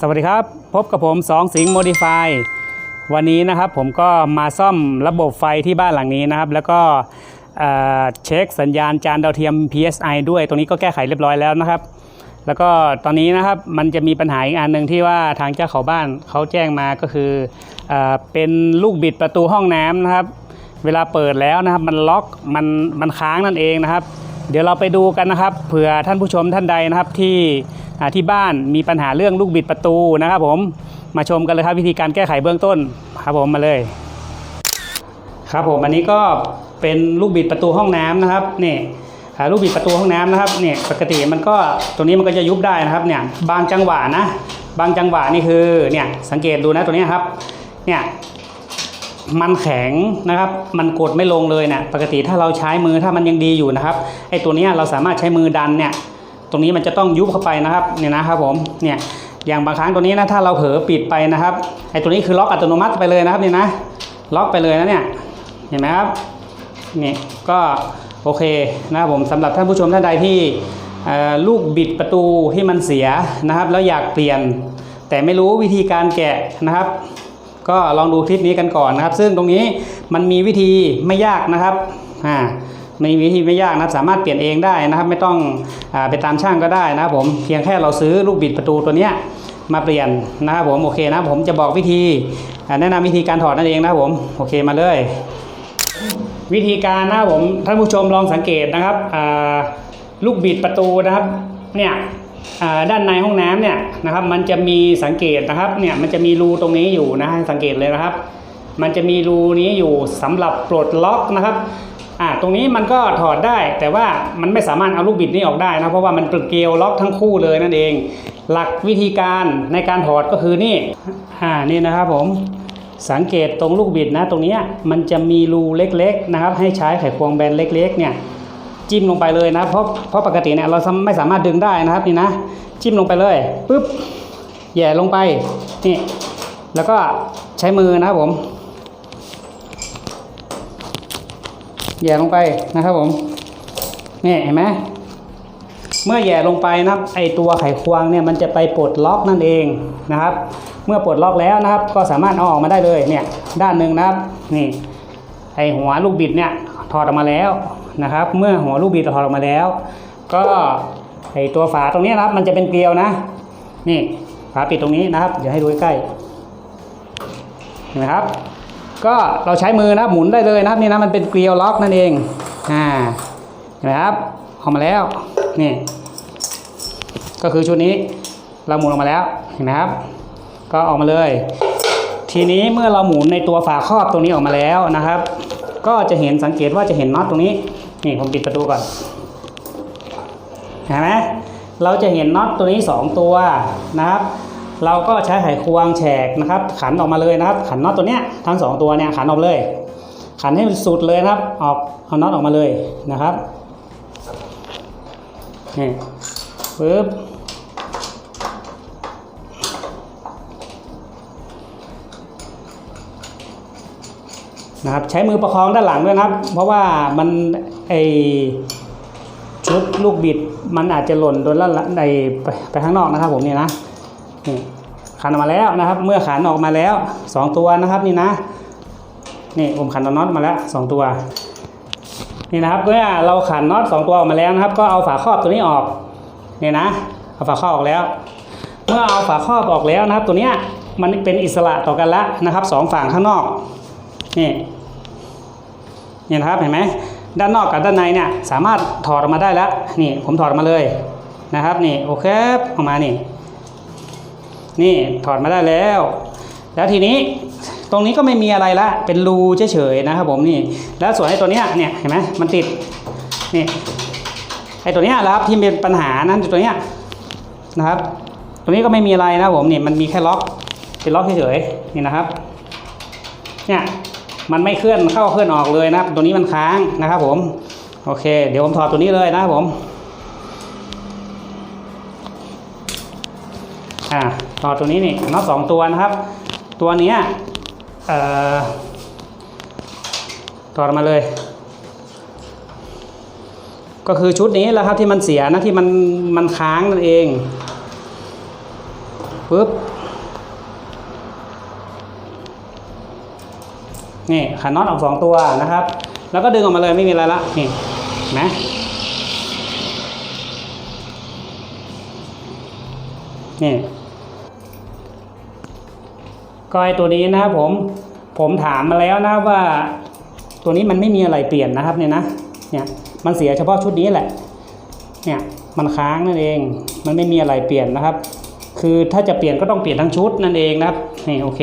สวัสดีครับ พบกับผมสองสิงห์โมดิฟายวันนี้นะครับผมก็มาซ่อมระบบไฟที่บ้านหลังนี้นะครับ แล้วก็เเช็คสัญญาณจานดาวเทียม PSI ด้วย ตรงนี้ก็แก้ไขเรียบร้อยแล้วนะครับ แล้วก็ตอนนี้นะครับมันจะมีปัญหาอีกอันหนึ่งที่ว่าทางเจ้าของบ้านเขาแจ้งมาก็คือเอเป็นลูกบิดประตูห้องน้ำนะครับ เวลาเปิดแล้วนะครับมันล็อกมันมันค้างนั่นเองนะครับ เดี๋ยวเราไปดูกันนะครับเผื่อท่านผู้ชมท่านใดนะครับที่ ที่บ้านมีปัญหาเรื่องลูกบิดประตูนะครับผมมาชมกันเลยครับวิธีการแก้ไขเบื้องต้นครับผมมาเลย ครับผมอันนี้ก็เป็นลูกบิดประตูห้องน้ำนะครับนี่ลูกบิดประตูห้องน้ำนะครับเนี่ยปกติมันก็ตัวนี้มันก็จะยุบได้นะครับเนี่ยบางจังหวะนะ บางจังหวะนี่คือเนี่ยสังเกตดูนะตัวนี้ครับเนี่ยมันแข็งนะครับ มันกดไม่ลงเลยเนี่ยปกติถ้าเราใช้มือถ้ามันยังดีอยู่นะครับไอ้ตัวนี้เราสามารถใช้มือดันเนี่ย รงนี้มันจะต้องยุบเข้าไปนะครับเนี่ยนะครับผมเนี่ยอย่างบางครั้งตัวนี้นะถ้าเราเผลอปิดไปนะครับไอ้ตัวนี้คือล็อกอัตโนมัติไปเลยนะครับนี่นะล็อกไปเลยนะเนี่ยเห็นไหมครับนี่ก็โอเคนะครับผมสำหรับท่านผู้ชมท่านใดที่ลูกบิดประตูที่มันเสียนะครับแล้วอยากเปลี่ยน แต่ไม่รู้วิธีการแกะนะครับ ก็ลองดูคลิปนี้กันก่อนนะครับ ซึ่งตรงนี้มันมีวิธีไม่ยากนะครับอ่า มีวิธีไม่ยากนะสามารถเปลี่ยนเองได้นะครับไม่ต้องอไปตามช่างก็ได้นะครับผมเพียงแค่เราซื้อลูกบิดประตูตัวเนี้ยมาเปลี่ยนนะครับผมโอเคนะผมจะบอกวิธีแนะนำวิธีการถอดนั่นเองนะครับผมโอเคมาเลย วิธีการนะครับผมท่านผู้ชมลองสังเกตนะครับลูกบิดประตูนะครับเนี่ยด้านในห้องน้ำเนี่ยนะครับมันจะมีสังเกตนะครับเนี่ยมันจะมีรูตรงนี้อยู่นะสังเกตเลยนะครับ มันจะมีรูนี้อยู่สำหรับปลดล็อกนะครับ อ่าตรงนี้มันก็ถอดได้ แต่ว่ามันไม่สามารถเอาลูกบิดนี้ออกได้นะเพราะว่ามันเป็นเกลียวล็อกทั้งคู่เลยนั่นเอง หลักวิธีการในการถอดก็คือนี่อ่านี่นะครับผมสังเกตตรงลูกบิดนะตรงนี้มันจะมีรูเล็กๆนะครับ ให้ใช้ไขควงแบนเล็กๆเนี่ยจิ้มลงไปเลยนะเพราะเพราะปกติเนี่ยเราไม่สามารถดึงได้นะครับนี่นะจิ้มลงไปเลยปุ๊บแย่ลงไปนี่แล้วก็ใช้มือนะครับผม แย่ลงไปนะครับผมนี่เห็นไหมเมื่อแย่ลงไปนะครับ ไอตัวไขควงเนี่ยมันจะไปปลดล็อกนั่นเองนะครับ เมื่อปลดล็อกแล้วนะครับ ก็สามารถเอาออกมาได้เลยเนี่ยด้านหนึ่งนะครับนี่ไอหัวลูกบิดเนี่ยถอดออกมาแล้วนะครับ เมื่อหัวลูกบิดถอดออกมาแล้ว ก็ไอตัวฝาตรงนี้นะครับ มันจะเป็นเกลียวนะ นี่ฝาปิดตรงนี้นะครับ เดี๋ยวให้ดูใกล้เห็นไหมครับ ก็เราใช้มือนะหมุนได้เลยนะครับนี่นะมันเป็นเกลียวล็อกนั่นเองอ่าเห็นไหมครับออกมาแล้วนี่ก็คือชุดนี้เราหมุนออกมาแล้วเห็นไหมครับ ก็ออกมาเลย ทีนี้เมื่อเราหมุนในตัวฝาครอบตรงนี้ออกมาแล้วนะครับ ก็จะเห็นสังเกตว่าจะเห็นน็อตตรงนี้นี่ผมปิดประตูก่อนเห็นไหมเราจะเห็นน็อตตัวนี้ 2 ตัวนะครับ เราก็ใช้ไขควงแฉกนะครับ ขันออกมาเลยนะครับ ขันน็อตตัวเนี้ยทั้ง 2 ตัวเนี่ยขันออกเลย ขันให้มันสุดเลยนะครับ ออกเอาน็อตออกมาเลยนะครับนี่ปึ๊บนะครับใช้มือประคองด้านหลังด้วยนะครับ เพราะว่ามันไอชุดลูกบิดมันอาจจะหล่นโดนแล้วในไปไปข้างนอกนะครับผมเนี่ยนะ นี่ขันออกมาแล้วนะครับ เมื่อขันออกมาแล้วสองตัวนะครับนี่นะนี่ผมขันน็อตมาแล้วสองตัวนี่นะครับเมื่อเราขันน็อตสองตัวออกมาแล้วนะครับ ก็เอาฝาครอบตัวนี้ออกเนี่ยนะเอาฝาครอบออกแล้ว เมื่อเอาฝาครอบออกแล้วนะครับ ตัวเนี้ยมันเป็นอิสระต่อกันแล้วนะครับสองฝั่งข้างนอกนี่นี่นะครับเห็นไหมด้านนอกกับด้านในเนี่ยสามารถถอดออกมาได้แล้วนี่ผมถอดออกมาเลยนะครับนี่โอเคออกมานี่ นี่ถอดมาได้แล้ว แล้วทีนี้ตรงนี้ก็ไม่มีอะไรละ เป็นรูเฉยๆนะครับผมนี่ แล้วส่วนไอ้ตัวเนี้ยเนี่ยเห็นไหมมันติดนี่ไอ้ตัวเนี้ยแหละครับที่เป็นปัญหานั้นตัวเนี้ยนะครับ ตรงนี้ก็ไม่มีอะไรนะผมนี่มันมีแค่ล็อกเป็นล็อกเฉยๆนี่นะครับเนี่ยมันไม่เคลื่อนเข้าเคลื่อนออกเลยนะครับตัวนี้มันค้างนะครับผมโอเค เดี๋ยวผมถอดตัวนี้เลยนะครับผมอ่า น็อตตัวนี้นี่น็อตสองตัวนะครับ ตัวนี้ยถอดมาเลย ก็คือชุดนี้แหละครับที่มันเสียนะที่มันมันค้างนั่นเองปุ๊บนี่ขันน็อตออกสองตัวนะครับ แล้วก็ดึงออกมาเลยไม่มีอะไรละนี่นะนี่ ก็ไอตัวนี้นะครับผมผมถามมาแล้วนะว่า ตัวนี้มันไม่มีอะไรเปลี่ยนนะครับเนี่ยนะเนี่ยมันเสียเฉพาะชุดนี้แหละเนี่ยมันค้างนั่นเองมันไม่มีอะไรเปลี่ยนนะครับ คือถ้าจะเปลี่ยนก็ต้องเปลี่ยนทั้งชุดนั่นเองนะครับนี่โอเค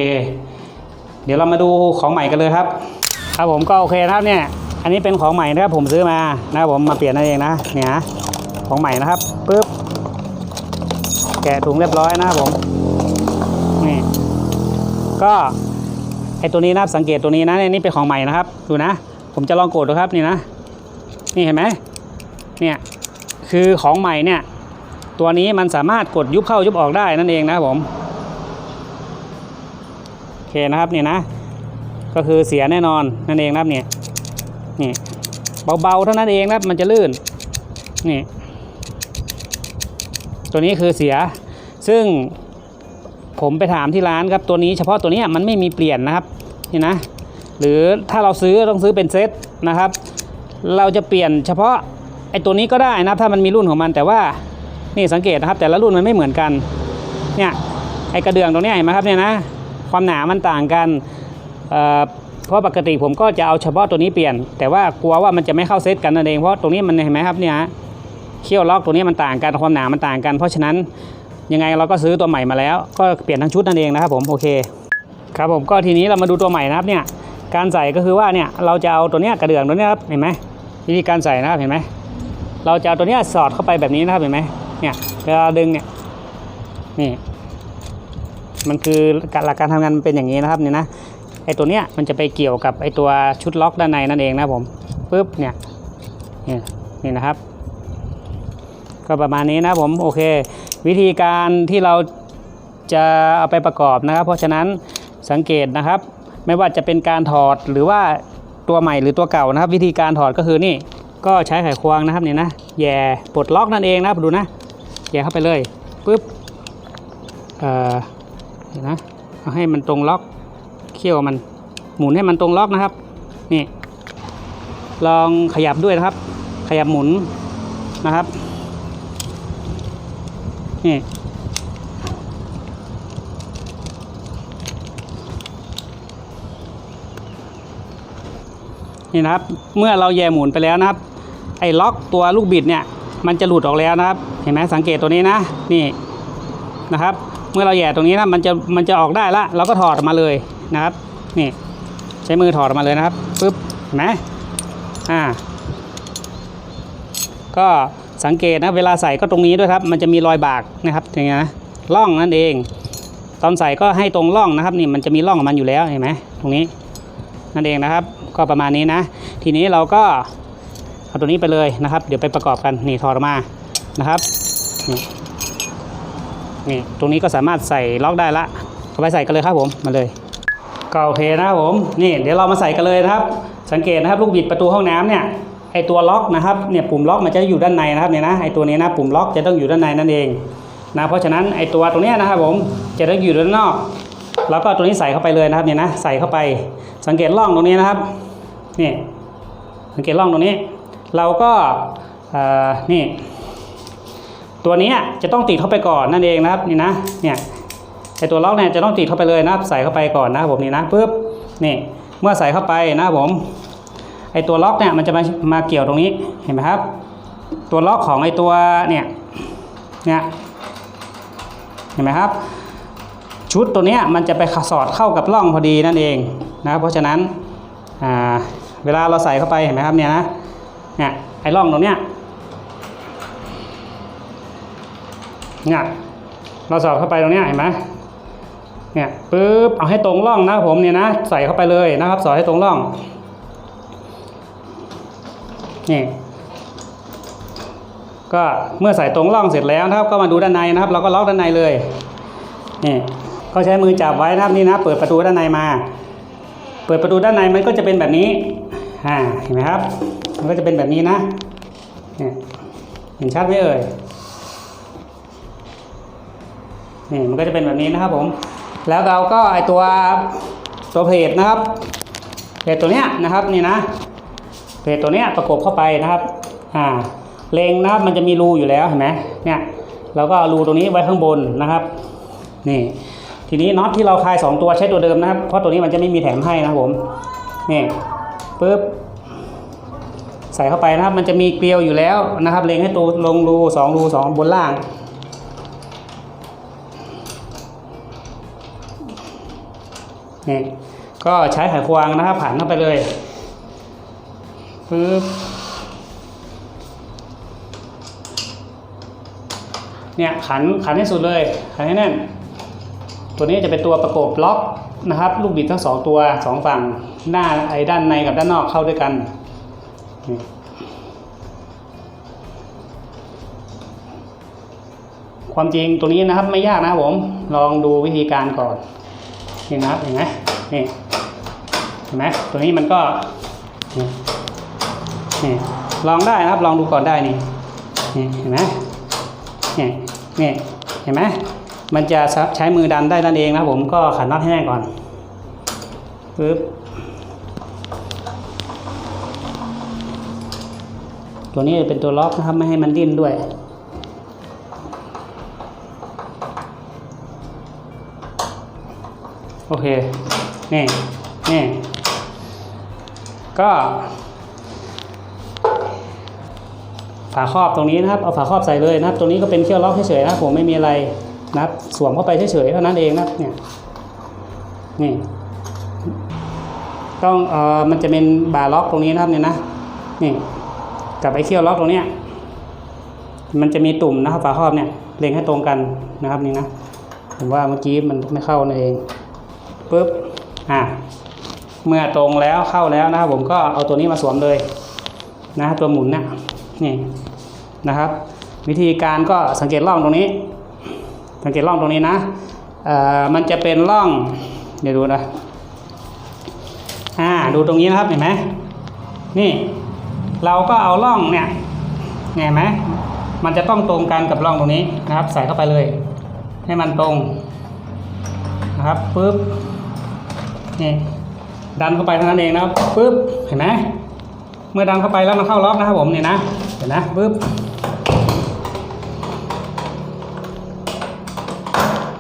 เดี๋ยวเรามาดูของใหม่กันเลยครับครับผมก็โอเคนะครับเนี่ยอันนี้เป็นของใหม่นะครับผมซื้อมานะครับผมมาเปลี่ยนนั่นเองนะเนี่ยนะของใหม่นะครับปึ๊บแกะถุงเรียบร้อยนะครับผม ก็ไอตัวนี้นะครับสังเกตตัวนี้นะเนี่ยนี่เป็นของใหม่นะครับ ดูนะ ผมจะลองกดดูครับนี่นะ นี่เห็นไหมเนี่ยคือของใหม่เนี่ย ตัวนี้มันสามารถกดยุบเข้ายุบออกได้นั่นเองนะผมโอเคนะครับเนี่ยนะ ก็คือเสียแน่นอนนั่นเองนะครับเนี่ยนี่เบาๆเท่านั้นเองนับมันจะลื่นนี่ตัวนี้คือเสียซึ่ง ผมไปถามที่ร้านครับตัวนี้เฉพาะตัวนี้มันไม่มีเปลี่ยนนะครับนี่นะหรือถ้าเราซื้อต้องซื้อเป็นเซตนะครับ เราจะเปลี่ยนเฉพาะไอ้ตัวนี้ก็ได้นะถ้ามันมีรุ่นของมันแต่ว่านี่สังเกตนะครับ แต่ละรุ่นมันไม่เหมือนกันเนี่ยไอ้กระเดื่องตรงนี้เห็นไหมครับเนี่ยนะความหนามันต่างกันเเพราะปกติผมก็จะเอาเฉพาะตัวนี้เปลี่ยน แต่ว่ากลัวว่ามันจะไม่เข้าเซตกันนั่นเองเพราะตรงนี้มันเห็นไหมครับเนี่ยเขี้ยวล็อกตัวนี้มันต่างกันความหนามันต่างกัน เพราะฉะนั้น ยังไงเราก็ซื้อตัวใหม่มาแล้ว ก็เปลี่ยนทั้งชุดนั่นเองนะครับผมโอเคครับผมก็ทีนี้เรามาดูตัวใหม่นะครับเนี่ยการใส่ก็คือว่าเนี่ยเราจะเอาตัวเนี้ยกระเดื่องตัวเนี้ยครับเห็นไหมวิธีการใส่นะครับเห็นไหมเราจะเอาตัวเนี้ยสอดเข้าไปแบบนี้นะครับเห็นไหมเนี่ยเวลาดึงเนี่ยนี่มันคือหลักการทำงานมันเป็นอย่างนี้นะครับเนี่ยนะไอตัวเนี้ยมันจะไปเกี่ยวกับไอตัวชุดล็อกด้านในนั่นเองนะผมปึ๊บเนี่ยนี่นี่นะครับ ก็ประมาณนี้นะผมโอเค วิธีการที่เราจะเอาไปประกอบนะครับ เพราะฉะนั้นสังเกตนะครับ ไม่ว่าจะเป็นการถอดหรือว่าตัวใหม่หรือตัวเก่านะครับ วิธีการถอดก็คือนี่ก็ใช้ไขควงนะครับเนี่ยนะแย่ปลดล็อกนั่นเองนะครับดูนะแย่เข้าไปเลยปุ๊บเอ่อเดี๋ยวนะเอาให้มันตรงล็อกเขี้ยวมันหมุนให้มันตรงล็อกนะครับนี่ลองขยับด้วยนะครับ ขยับหมุนนะครับ นี่นี่นะครับ เมื่อเราแย่หมุนไปแล้วนะครับ ไอ้ล็อกตัวลูกบิดเนี่ย มันจะหลุดออกแล้วนะครับ เห็นไหมสังเกตตัวนี้นะ นี่นะครับ เมื่อเราแย่ตรงนี้นะมันจะมันจะออกได้ละ เราก็ถอดออกมาเลยนะครับ นี่ ใช้มือถอดออกมาเลยนะครับปึ๊บเห็นไหมอ่า ก็ สังเกตนะเวลาใส่ก็ตรงนี้ด้วยครับ มันจะมีรอยบากนะครับอย่างเงี้ยนะร่องนั่นเอง ตอนใส่ก็ให้ตรงร่องนะครับนี่มันจะมีร่องของมันอยู่แล้วเห็นไหมตรงนี้นั่นเองนะครับ ก็ประมาณนี้นะ ทีนี้เราก็เอาตัวนี้ไปเลยนะครับ เดี๋ยวไปประกอบกันนี่ถอดออกมานะครับนี่นี่ตรงนี้ก็สามารถใส่ล็อกได้ละเอาไปใส่กันเลยครับผมมาเลยก็โอเคนะครับผมนี่เดี๋ยวเรามาใส่กันเลยนะครับ สังเกตนะครับลูกบิดประตูห้องน้ำเนี่ย ไอตัวล็อกนะครับเนี่ยปุ่มล็อกมันจะอยู่ด้านในนะครับเนี่ยนะไอตัวนี้นะปุ่มล็อกจะต้องอยู่ด้านในนั่นเองนะเพราะฉะนั้นไอตัวตรงเนี้ยนะครับผมจะต้องอยู่ด้านนอกแล้วก็ตัวนี้ใส่เข้าไปเลยนะครับเนี่ยนะใส่เข้าไป สังเกตร่องตรงนี้นะครับนี่สังเกตร่องตรงนี้ เราก็เออนี่ตัวนี้จะต้องติดเข้าไปก่อนนั่นเองนะครับนี่นะเนี่ยไอตัวล็อกเนี่ยจะต้องติดเข้าไปเลยนะครับใส่เข้าไปก่อนนะครับผมนี่นะปุ๊บนี่เมื่อใส่เข้าไปนะครับผม ไอตัวล็อกเนี่ยมันจะมามาเกี่ยวตรงนี้เห็นไหมครับ ตัวล็อกของไอตัวเนี่ยเนี่ยเห็นไหมครับ ชุดตัวเนี้ยมันจะไปสอดเข้ากับร่องพอดีนั่นเองนะครับเพราะฉะนั้นเวลาเราใส่เข้าไปเห็นไหมครับเนี่ยนะเนี่ยไอร่องตรงเนี้ยเนี่ยเราสอดเข้าไปตรงเนี้ยเห็นไหมเนี่ยปึ๊บเอาให้ตรงร่องนะผมเนี่ยนะใส่เข้าไปเลยนะครับ สอดให้ตรงร่อง นี่ก็เมื่อใส่ตรงร่องเสร็จแล้วนะครับ ก็มาดูด้านในนะครับ เราก็ล็อกด้านในเลยนี่ก็ใช้มือจับไว้นะครับนี่นะ เปิดประตูด้านในมา เปิดประตูด้านในมันก็จะเป็นแบบนี้อ่าเห็นไหมครับ มันก็จะเป็นแบบนี้นะเนี่เห็นชัดไหมเอ่ยนี่มันก็จะเป็นแบบนี้นะครับผม แล้วเราก็ไอตัวตัวเพลทนะครับเพจตัวเนี้ยนะครับนี่นะ เพจตัวเนี้ยประกบเข้าไปนะครับอ่าเลงนะครับมันจะมีรูอยู่แล้วเห็นไหมเนี่ยเราก็เอารูตรงนี้ไว้ข้างบนนะครับนี่ทีนี้น็อตที่เราคลาย 2 ตัวใช้ตัวเดิมนะครับ เพราะตัวนี้มันจะไม่มีแถมให้นะครับผมนี่ปึ๊บใส่เข้าไปนะครับ มันจะมีเกลียวอยู่แล้วนะครับ เล็งให้ตัวลงรูสองรูสองบนล่าง นี่ก็ใช้ไขควงนะครับผ่านเข้าไปเลยึบเนี่ยขันขันให้สุดเลย ขันให้แน่น ตัวนี้จะเป็นตัวประกบล็อกนะครับ ลูกบิดทั้งสองตัวสองฝั่งหน้าไอ้ด้านในกับด้านนอกเข้าด้วยกัน ความจริงตัวนี้นะครับไม่ยากนะครับผม ลองดูวิธีการก่อน นี่นะครับเห็นไหมนี่เห็นไหมตัวนี้มันก็ นี่ลองได้นะครับ ลองดูก่อนได้นี่นี่เห็นไหมนี่นี่เห็นไหมมันจะใช้มือดันได้นั่นเองนะผมก็ขันน็อตให้แน่นก่อนปึ๊บตัวนี้เป็นตัวล็อกนะครับไม่ให้มันดิ้นด้วยโอเคนี่นี่ก็ ฝาครอบตรงนี้นะครับ เอาฝาครอบใส่เลยนะครับ ตรงนี้ก็เป็นเขี้ยวล็อกเฉยๆนะครับผมไม่มีอะไรนะครับ สวมเข้าไปเฉยๆเท่านั้นเองนะเนี่ยนี่ต้องเอ่อมันจะเป็นบาร์ล็อกตรงนี้นะครับเนี่ยนะนี่กับไอ้เขี้ยวล็อกตรงเนี้ยมันจะมีตุ่มนะครับฝาครอบเนี่ยเล็งให้ตรงกันนะครับนี่นะผมว่าเมื่อกี้มันไม่เข้านั่นเองปึ๊บอะเมื่อตรงแล้วเข้าแล้วนะครับผมก็เอาตัวนี้มาสวมเลยนะตัวหมุนเนี่ยนี่ นะครับ วิธีการก็สังเกตร่องตรงนี้ สังเกตร่องตรงนี้นะมันจะเป็นร่อง เดี๋ยวดูนะอ่าดูตรงนี้นะครับเห็นไหมนี่เราก็เอาร่องเนี่ยเห็นไหมมันจะต้องตรงกันกับร่องตรงนี้นะครับ ใส่เข้าไปเลย ให้มันตรงนะครับปึ๊บนี่ดันเข้าไปเท่านั้นเองนะครับปึ๊บเห็นไหมเมื่อดันเข้าไปแล้วมันเข้าล็อกนะครับผมเนี่ยนะเห็นนะปึ๊บ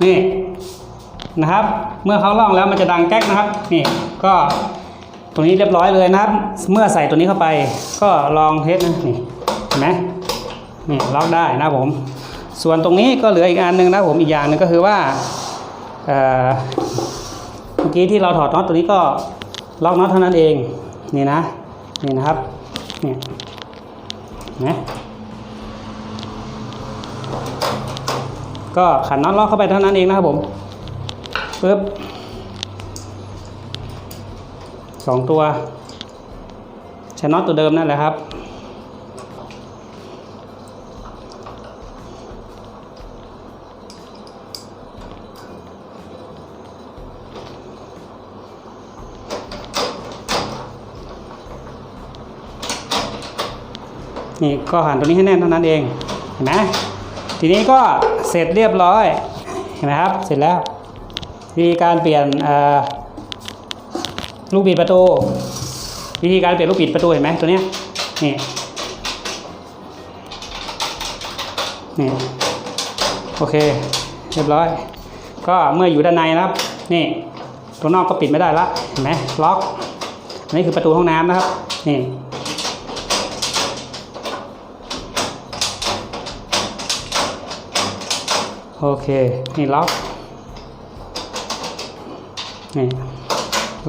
นี่นะครับ เมื่อเขาล่องแล้วมันจะดังแก๊กนะครับ นี่ก็ตรงนี้เรียบร้อยเลยนะครับ เมื่อใส่ตัวนี้เข้าไป ก็ลองเทสนะนี่เห็นไหมนี่ล็อกได้นะผม ส่วนตรงนี้ก็เหลืออีกอันหนึ่งนะผมอีกอย่างหนึ่งก็คือว่าเอ่อเมื่อกี้ที่เราถอดน็อตตัวนี้ก็ล็อกน็อตเท่านั้นเองนี่นะนี่นะครับเนี่ยนะ ก็ขันน็อตล็อกเข้าไปเท่านั้นเองนะครับผมปึ๊บสองตัวใช้น็อตตัวเดิมนั่นแหละครับ นี่ก็หันตัวนี้ให้แน่นเท่านั้นเอง เห็นไหมทีนี้ก็ เสร็จเรียบร้อยเห็นไหมครับ เสร็จแล้ววิธีการเปลี่ยนลูกบิดประตู วิธีการเปลี่ยนลูกบิดประตูเห็นไหมตัวเนี้ยนี่นี่โอเค เรียบร้อย ก็เมื่ออยู่ด้านในนะครับ นี่ตัวนอกก็ปิดไม่ได้ละเห็นไหมล็อก อันนี้คือประตูห้องน้ำนะครับ นี่ โอเค นี่ล็อก นี่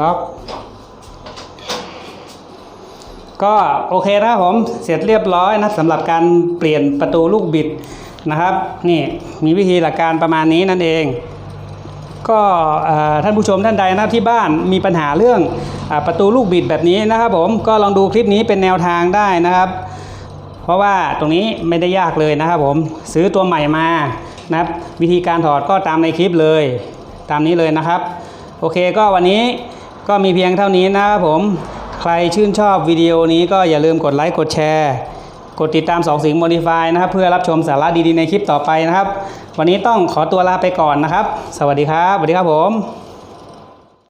ล็อกก็โอเคนะครับผมเสร็จเรียบร้อยนะสำหรับการเปลี่ยนประตูลูกบิดนะครับ นี่มีวิธีหลักการประมาณนี้นั่นเอง ก็ท่านผู้ชมท่านใดนะที่บ้านมีปัญหาเรื่องอประตูลูกบิดแบบนี้นะครับผมก็ลองดูคลิปนี้เป็นแนวทางได้นะครับ เพราะว่าตรงนี้ไม่ได้ยากเลยนะครับผมซื้อตัวใหม่มา นะครับวิธีการถอดก็ตามในคลิปเลย ตามนี้เลยนะครับ โอเคก็วันนี้ก็มีเพียงเท่านี้นะครับผมใครชื่นชอบวิดีโอนี้ก็อย่าลืมกดไลค์กดแชร์ กดติดตามสองสิง Modify นะครับ เพื่อรับชมสาระดีๆในคลิปต่อไปนะครับ วันนี้ต้องขอตัวลาไปก่อนนะครับ สวัสดีครับสวัสดีครับผม